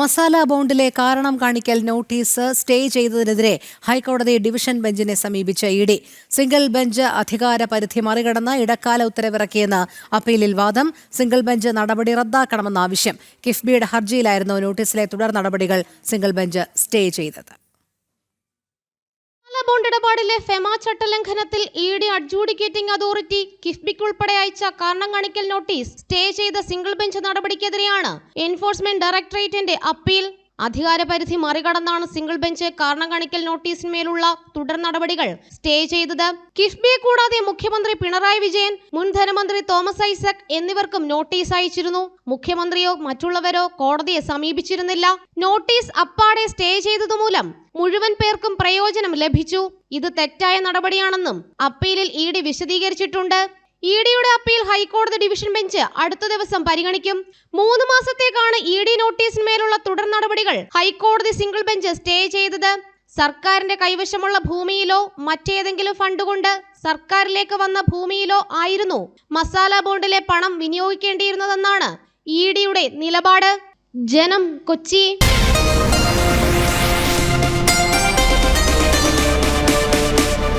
മസാല ബോണ്ടിലെ കാരണം കാണിക്കൽ notice stay ചെയ്തതിനെതിരെ ഹൈക്കോടതി ഡിവിഷൻ ബെഞ്ചിനെ സമീപിച്ച ഇഡി സിംഗിൾ ബെഞ്ച് അധികാര പരിധി മറികടന്ന് ഇടക്കാല ഉത്തരവിറക്കിയെന്ന് അപ്പീലിൽ വാദം. സിംഗിൾ ബെഞ്ച് നടപടി റദ്ദാക്കണമെന്ന ആവശ്യം. കിഫ്ബിയുടെ ഹർജിയിലായിരുന്നു നോട്ടീസിലെ തുടർ നടപടികൾ സിംഗിൾ ബെഞ്ച് സ്റ്റേ ചെയ്തത്. ബോണ്ട് ഇടപാടിലെ ഫെമ ചട്ടലംഘനത്തിൽ ഇ ഡി അഡ്ജൂഡിക്കേറ്റിംഗ് അതോറിറ്റി കിഫ്ബിക്ക് ഉൾപ്പെടെ അയച്ച കാരണം കാണിക്കൽ നോട്ടീസ് സ്റ്റേ ചെയ്ത സിംഗിൾ ബെഞ്ച് നടപടിക്കെതിരെയാണ് എൻഫോഴ്സ്മെന്റ് ഡയറക്ടറേറ്റിന്റെ അപ്പീൽ അധികാരപരിധി മറികടന്നാണ് സിംഗിൾ ബെഞ്ച് കാരണം കാണിക്കൽ നോട്ടീസിന്മേലുള്ള തുടർ നടപടികൾ സ്റ്റേ ചെയ്തത്. കിഫ്ബിയെ കൂടാതെ മുഖ്യമന്ത്രി പിണറായി വിജയൻ മുൻ ധനമന്ത്രി തോമസ് ഐസക് എന്നിവർക്കും നോട്ടീസ് അയച്ചിരുന്നു. മുഖ്യമന്ത്രിയോ മറ്റുള്ളവരോ കോടതിയെ സമീപിച്ചിരുന്നില്ല. നോട്ടീസ് അപ്പാടെ സ്റ്റേ ചെയ്തതുമൂലം മുഴുവൻ പേർക്കും പ്രയോജനം ലഭിച്ചു. ഇത് തെറ്റായ നടപടിയാണെന്നും അപ്പീലിൽ ഇ ഡി വിശദീകരിച്ചിട്ടുണ്ട്. ഇ ഡിയുടെ അപ്പീൽ ഹൈക്കോടതി ഡിവിഷൻ ബെഞ്ച് അടുത്ത ദിവസം പരിഗണിക്കും. മൂന്ന് മാസത്തേക്കാണ് ഇ ഡി നോട്ടീസിന്മേലുള്ള തുടർ നടപടികൾ ഹൈക്കോടതി സിംഗിൾ ബെഞ്ച് സ്റ്റേ ചെയ്തത്. സർക്കാരിന്റെ കൈവശമുള്ള ഭൂമിയിലോ മറ്റേതെങ്കിലും ഫണ്ട് കൊണ്ട് സർക്കാരിലേക്ക് വന്ന ഭൂമിയിലോ ആയിരുന്നു മസാല ബോണ്ടിലെ പണം വിനിയോഗിക്കേണ്ടിയിരുന്നതെന്നാണ് ഇ ഡിയുടെ നിലപാട്. ജനം കൊച്ചി.